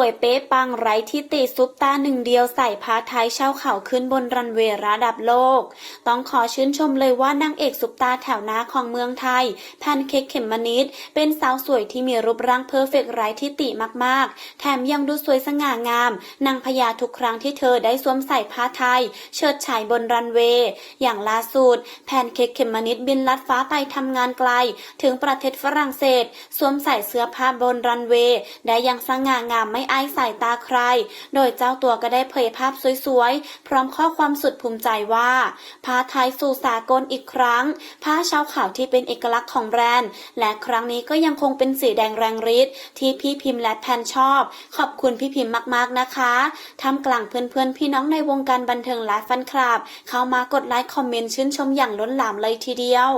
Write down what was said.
วยเป๊ะปังไร้ที่ติซุปตาหนึ่งเดียวใส่ผ้าไทยเช่าเข่าขึ้นบนรันเวย์ระดับโลก ต้องขอชื่นชมเลยว่านางเอกซุปตาแถวหน้าของเมืองไทยแพนเค้กเขมมนิดเป็นสาวสวยที่มีรูปร่างเพอร์เฟกไร้ที่ติมากๆ แถมยังดูสวยสง่างามนางพญาทุกครั้งที่เธอได้สวมใส่ผ้าไทย เชิดฉายบนรันเวย์อย่างล่าสุดแพนเค้กเขมมนิดบินลัดฟ้าไปทำงานไกล ถึงประเทศฝรั่งเศส สวมใส่เสื้อผ้าบนรันเวย์ได้อย่างสง่างามไม่อายสายตาใคร โดยเจ้าตัวก็ได้เผยภาพสวยๆ พร้อมข้อความสุดภูมิใจว่าผ้าไทยสู่สากลอีกครั้ง ผ้าเช้าขาวที่เป็นเอกลักษณ์ของแบรนด์ และครั้งนี้ก็ยังคงเป็นสีแดงแรงฤทธิ์ที่พี่พิมพ์และแพนชอบ ขอบคุณพี่พิมพ์มากๆนะคะท่ามกลางเพื่อนๆ พี่น้องในวงการบันเทิงและแฟนคลับ เข้ามากดไลค์คอมเมนต์ชื่นชมอย่างล้นหลามเลยทีเดียว